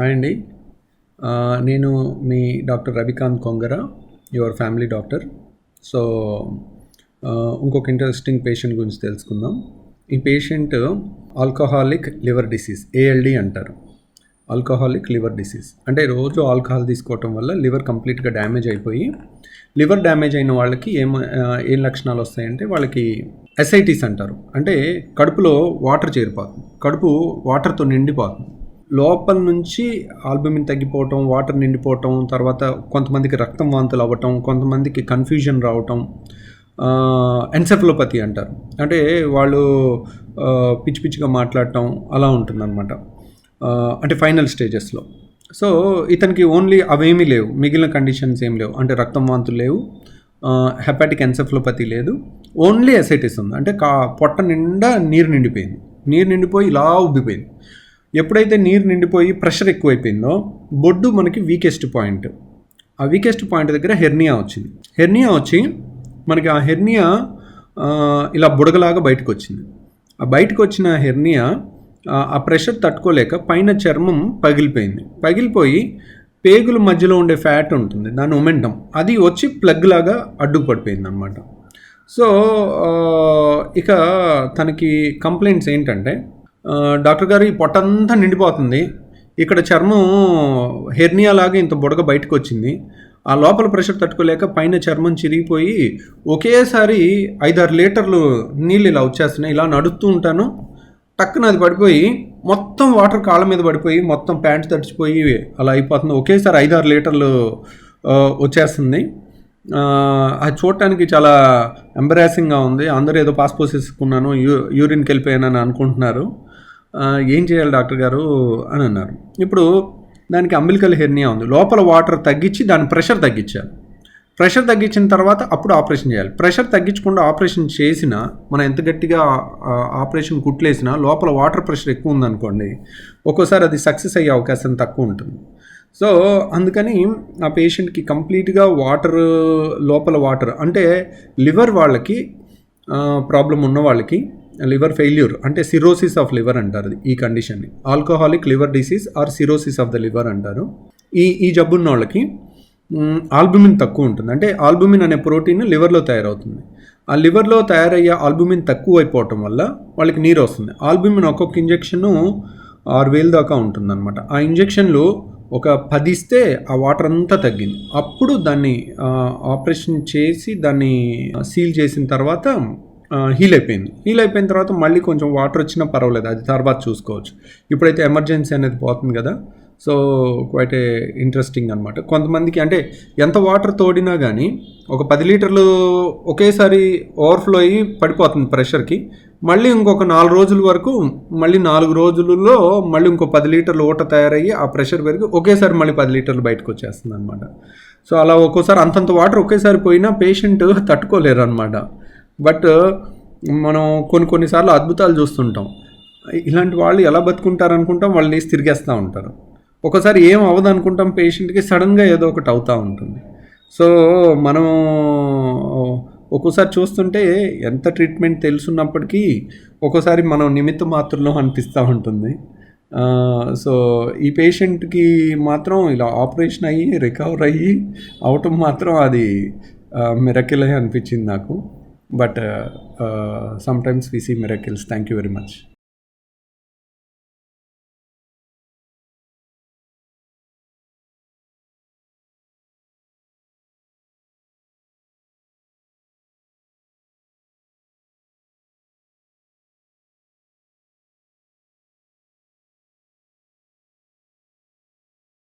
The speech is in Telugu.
హాయ్ అండి. నేను మీ doctor Ravikanth Kongara your family doctor. So ఇంకొక ఇంట్రెస్టింగ్ పేషెంట్ గురించి తెలుసుకుందాం. ఈ patient alcoholic liver disease ALD అంటారు. ఆల్కహాలిక్ లివర్ డిసీజ్ అంటే రోజు ఆల్కహాల్ తీసుకోవటం వల్ల లివర్ కంప్లీట్గా డ్యామేజ్ అయిపోయి లివర్ డ్యామేజ్ అయిన వాళ్ళకి ఏం ఏం లక్షణాలు వస్తాయంటే వాళ్ళకి ఎస్ఐటీస్ అంటారు. అంటే కడుపులో వాటర్ చేరిపోతుంది. కడుపు వాటర్తో నిండిపోతుంది. లోపల నుంచి ఆల్బమిన్ తగ్గిపోవటం వాటర్ నిండిపోవటం తర్వాత కొంతమందికి రక్తం వాంతులు అవ్వటం కొంతమందికి కన్ఫ్యూజన్ రావటం ఎన్సెఫలోపతి అంటారు. అంటే వాళ్ళు పిచ్చి పిచ్చిగా మాట్లాడటం అలా ఉంటుందన్నమాట. అంటే ఫైనల్ స్టేజెస్లో సో ఇతనికి ఓన్లీ అవేమీ లేవు. మిగిలిన కండిషన్స్ ఏం లేవు. అంటే రక్తం వాంతులు లేవు. హెపాటిక్ ఎన్సెఫలోపతి లేదు. ఓన్లీ ఎసైటిస్ ఉంది అంటే కా పొట్ట నిండా నీరు నిండిపోయింది. నీరు నిండిపోయి ఇలా ఉబ్బిపోయింది. ఎప్పుడైతే నీరు నిండిపోయి ప్రెషర్ ఎక్కువైపోయిందో బొడ్డు మనకి వీకెస్ట్ పాయింట్ ఆ వీకెస్ట్ పాయింట్ దగ్గర హెర్నియా వచ్చింది. హెర్నియా వచ్చి మనకి ఆ హెర్నియా ఇలా బుడగలాగా బయటకు వచ్చింది ఆ బయటకు వచ్చిన హెర్నియా ఆ, ప్రెషర్ తట్టుకోలేక పైన చర్మం పగిలిపోయింది. పగిలిపోయి పేగుల మధ్యలో ఉండే ఫ్యాట్ ఉంటుంది దాని ఉమెంటం అది వచ్చి ప్లగ్ లాగా అడ్డుపడిపోయింది అనమాట సో ఇక తనకి కంప్లైంట్స్ ఏంటంటే డాక్టర్ గారు ఈ పొట్టంతా నిండిపోతుంది. ఇక్కడ చర్మం హెర్నియా లాగా ఇంత బుడగ బయటకు వచ్చింది. ఆ లోపల ప్రెషర్ తట్టుకోలేక పైన చర్మం చిరిగిపోయి ఒకేసారి ఐదారు లీటర్లు నీళ్ళు ఇలా వచ్చేస్తున్నాయి. ఇలా నడుస్తూ ఉంటాను. టక్కున అది పడిపోయి మొత్తం వాటర్ కాళ్ళ మీద పడిపోయి మొత్తం ప్యాంట్ తడిచిపోయి అలా అయిపోతుంది. ఒకేసారి ఐదారు లీటర్లు వచ్చేస్తుంది. అది చూడటానికి చాలా ఎంబరాసింగ్గా ఉంది. అందరూ ఏదో పాస్పోర్ట్ పోసేసుకున్నాను యూ యూరిన్కి వెళ్ళిపోయానని అనుకుంటున్నారు. ఏం చేయాలి డాక్టర్ గారు అని అన్నారు. ఇప్పుడు దానికి అంబిలికల్ హెర్నియా ఉంది. లోపల వాటర్ తగ్గించి దాని ప్రెషర్ తగ్గించాలి. ప్రెషర్ తగ్గించిన తర్వాత అప్పుడు ఆపరేషన్ చేయాలి. ప్రెషర్ తగ్గించకుండా ఆపరేషన్ చేసినా మనం ఎంత గట్టిగా ఆపరేషన్ కుట్లేసినా లోపల వాటర్ ప్రెషర్ ఎక్కువ ఉందనుకోండి ఒక్కోసారి అది సక్సెస్ అయ్యే అవకాశం తక్కువ ఉంటుంది. సో అందుకని ఆ పేషెంట్కి కంప్లీట్గా వాటర్ లోపల వాటర్ అంటే లివర్ వాళ్ళకి ప్రాబ్లం ఉన్న వాళ్ళకి లివర్ ఫెయిల్యూర్ అంటే సిరోసిస్ ఆఫ్ లివర్ అంటారు ఈ కండిషన్ని. Alcoholic liver disease or cirrhosis of the liver అంటారు. ఈ ఈ జబ్బున్న వాళ్ళకి ఆల్బుమిన్ తక్కువ ఉంటుంది. అంటే ఆల్బుమిన్ అనే ప్రోటీన్ లివర్లో తయారవుతుంది. ఆ లివర్లో తయారయ్యే ఆల్బుమిన్ తక్కువ అయిపోవటం వల్ల వాళ్ళకి నీరు వస్తుంది. ఆల్బుమిన్ ఒక్కొక్క ఇంజెక్షను ఆరు వేలు దాకా ఉంటుందన్నమాట. ఆ ఇంజెక్షన్లు ఒక పది ఇస్తే ఆ వాటర్ అంతా తగ్గింది. అప్పుడు దాన్ని ఆపరేషన్ చేసి దాన్ని సీల్ చేసిన తర్వాత హీల్ అయిపోయింది. హీల్ అయిపోయిన తర్వాత మళ్ళీ కొంచెం వాటర్ వచ్చినా పర్వాలేదు. అది తర్వాత చూసుకోవచ్చు. ఇప్పుడైతే ఎమర్జెన్సీ అనేది పోతుంది కదా. సో క్వైట్ ఏ ఇంట్రెస్టింగ్ అనమాట కొంతమందికి అంటే ఎంత వాటర్ తోడినా కానీ ఒక పది లీటర్లు ఒకేసారి ఓవర్ఫ్లో అయ్యి పడిపోతుంది ప్రెషర్కి మళ్ళీ ఇంకొక నాలుగు రోజుల వరకు మళ్ళీ నాలుగు రోజులలో మళ్ళీ ఇంకో పది లీటర్లు ఊట తయారయ్యి ఆ ప్రెషర్ పెరిగి ఒకేసారి మళ్ళీ పది లీటర్లు బయటకు వచ్చేస్తుంది అనమాట సో అలా ఒక్కోసారి అంతంత వాటర్ ఒకేసారి పోయినా పేషెంట్ తట్టుకోలేరు అనమాట బట్ మనం కొన్ని కొన్నిసార్లు అద్భుతాలు చూస్తుంటాం. ఇలాంటి వాళ్ళు ఎలా బతుకుంటారు అనుకుంటాం వాళ్ళు లేచి తిరిగేస్తూ ఉంటారు. ఒకసారి ఏం అవ్వదు అనుకుంటాం పేషెంట్కి సడన్గా ఏదో ఒకటి అవుతూ ఉంటుంది. సో మనం ఒక్కోసారి చూస్తుంటే ఎంత ట్రీట్మెంట్ తెలుసున్నప్పటికీ ఒక్కోసారి మనం నిమిత్త మాత్రలో అనిపిస్తూ ఉంటుంది. సో ఈ పేషెంట్కి మాత్రం ఇలా ఆపరేషన్ అయ్యి రికవర్ అయ్యి అవటం మాత్రం అది మిరకిలే అనిపించింది నాకు. but uh, uh, sometimes we see miracles. Thank you very much.